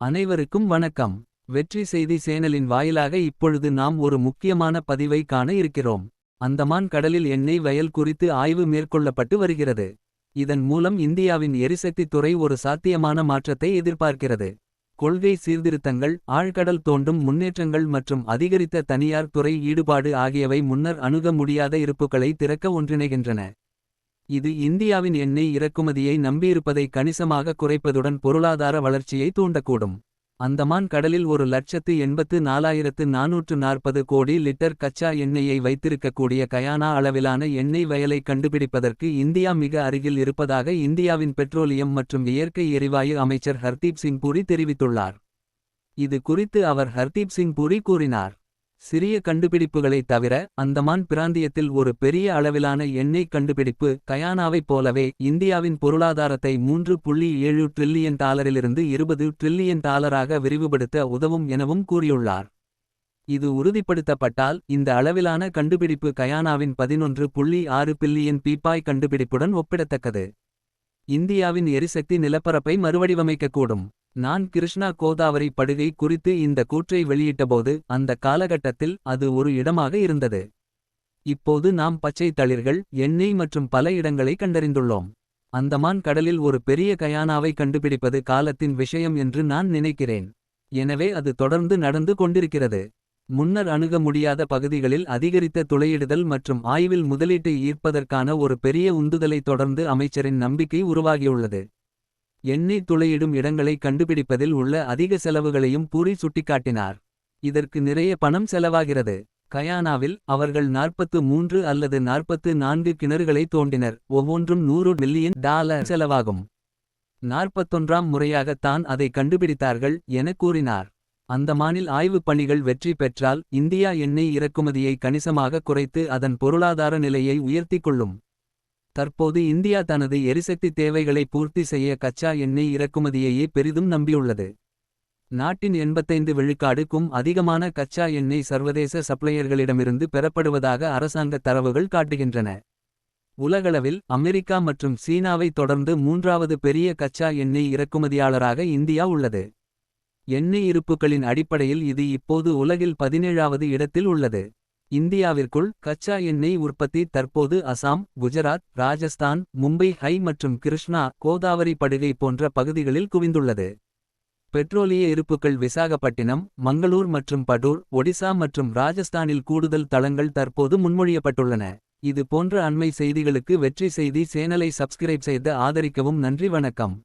அனைவருக்கும் வணக்கம். வெற்றி செய்தி சேனலின் வாயிலாக இப்பொழுது நாம் ஒரு முக்கியமான பதிவை காண இருக்கிறோம். அந்தமான் கடலில் எண்ணெய் வயல் குறித்து ஆய்வு மேற்கொள்ளப்பட்டு வருகிறது. இதன் மூலம் இந்தியாவின் எரிசக்தி துறை ஒரு சாத்தியமான மாற்றத்தை எதிர்பார்க்கிறது. கொள்கை சீர்திருத்தங்கள் ஆழ்கடல் தோண்டும் முன்னேற்றங்கள் மற்றும் அதிகரித்த தனியார் துறை ஈடுபாடு ஆகியவை முன்னர் அணுக முடியாத இருப்புகளை திறக்க ஒன்றிணைகின்றன. இது இந்தியாவின் எண்ணெய் இறக்குமதியை நம்பியிருப்பதை கணிசமாக குறைப்பதுடன் பொருளாதார வளர்ச்சியை தூண்டக்கூடும். அந்தமான் கடலில் ஒரு லட்சத்து எண்பத்து நாலாயிரத்து நாநூற்று நாற்பது கோடி லிட்டர் கச்சா எண்ணெயை வைத்திருக்கக்கூடிய கயானா அளவிலான எண்ணெய் வயலை கண்டுபிடிப்பதற்கு இந்தியா மிக அருகில் இருப்பதாக இந்தியாவின் பெட்ரோலியம் மற்றும் இயற்கை எரிவாயு அமைச்சர் ஹர்தீப் சிங் பூரி தெரிவித்துள்ளார். இது குறித்து அவர் ஹர்தீப் சிங் பூரி கூறினார். சிறிய கண்டுபிடிப்புகளைத் தவிர அந்தமான் பிராந்தியத்தில் ஒரு பெரிய அளவிலான எண்ணெய் கண்டுபிடிப்பு கயானாவைப் போலவே இந்தியாவின் பொருளாதாரத்தை மூன்று புள்ளி ஏழு ட்ரில்லியன் டாலரிலிருந்து இருபது ட்ரில்லியன் டாலராக விரிவுபடுத்த உதவும் எனவும் கூறியுள்ளார். இது உறுதிப்படுத்தப்பட்டால் இந்த அளவிலான கண்டுபிடிப்பு கயானாவின் பதினொன்று புள்ளி ஆறு பில்லியன் பீப்பாய் கண்டுபிடிப்புடன் ஒப்பிடத்தக்கது. இந்தியாவின் எரிசக்தி நிலப்பரப்பை மறுவடிவமைக்கக்கூடும். நான் கிருஷ்ணா கோதாவரி படுகை குறித்து இந்த கூற்றை வெளியிட்டபோது அந்த காலகட்டத்தில் அது ஒரு இடமாக இருந்தது. இப்போது நாம் பச்சை தளிர்கள் எண்ணெய் மற்றும் பல இடங்களை கண்டறிந்துள்ளோம். அந்தமான் கடலில் ஒரு பெரிய கயானாவை கண்டுபிடிப்பது காலத்தின் விஷயம் என்று நான் நினைக்கிறேன். எனவே அது தொடர்ந்து நடந்து கொண்டிருக்கிறது. முன்னர் அணுக முடியாத பகுதிகளில் அதிகரித்த துளையிடுதல் மற்றும் ஆய்வில் முதலீட்டை ஈர்ப்பதற்கான ஒரு பெரிய உந்துதலை தொடர்ந்து அமைச்சரின் நம்பிக்கை உருவாகியுள்ளது. எண்ணெய் துளையிடும் இடங்களை கண்டுபிடிப்பதில் உள்ள அதிக செலவுகளையும் பூரி சுட்டிக்காட்டினார். இதற்கு நிறைய பணம் செலவாகிறது. கயானாவில் அவர்கள் நாற்பத்து மூன்று அல்லது நாற்பத்து நான்கு கிணறுகளை தோண்டினர். ஒவ்வொன்றும் நூறு மில்லியன் டாலர் செலவாகும். நாற்பத்தொன்றாம் முறையாக தான் அதை கண்டுபிடித்தார்கள் என கூறினார். அந்தமானில் ஆய்வுப் பணிகள் வெற்றி பெற்றால் இந்தியா எண்ணெய் இறக்குமதியை கணிசமாக குறைத்து அதன் பொருளாதார நிலையை உயர்த்திக் கொள்ளும். தற்போது இந்தியா தனது எரிசக்தி தேவைகளை பூர்த்தி செய்ய கச்சா எண்ணெய் இறக்குமதியையே பெரிதும் நம்பியுள்ளது. நாட்டின் எண்பத்தைந்து விழுக்காடுக்கும் அதிகமான கச்சா எண்ணெய் சர்வதேச சப்ளையர்களிடமிருந்து பெறப்படுவதாக அரசாங்க தரவுகள் காட்டுகின்றன. உலகளவில் அமெரிக்கா மற்றும் சீனாவை தொடர்ந்து மூன்றாவது பெரிய கச்சா எண்ணெய் இறக்குமதியாளராக இந்தியா உள்ளது. எண்ணெய் இருப்புகளின் அடிப்படையில் இது இப்போது உலகில் பதினேழாவது இடத்தில் உள்ளது. இந்தியாவிற்குள் கச்சா எண்ணெய் உற்பத்தி தற்போது அசாம் குஜராத் ராஜஸ்தான் மும்பை ஹை மற்றும் கிருஷ்ணா கோதாவரி படுகை போன்ற பகுதிகளில் குவிந்துள்ளது. பெட்ரோலிய இருப்புகள் விசாகப்பட்டினம் மங்களூர் மற்றும் படூர் ஒடிசா மற்றும் ராஜஸ்தானில் கூடுதல் தளங்கள் தற்போது முன்மொழியப்பட்டுள்ளன. இது போன்ற அண்மை செய்திகளுக்கு வெற்றி செய்தி சேனலை சப்ஸ்கிரைப் செய்து ஆதரிக்கவும் நன்றி வணக்கம்.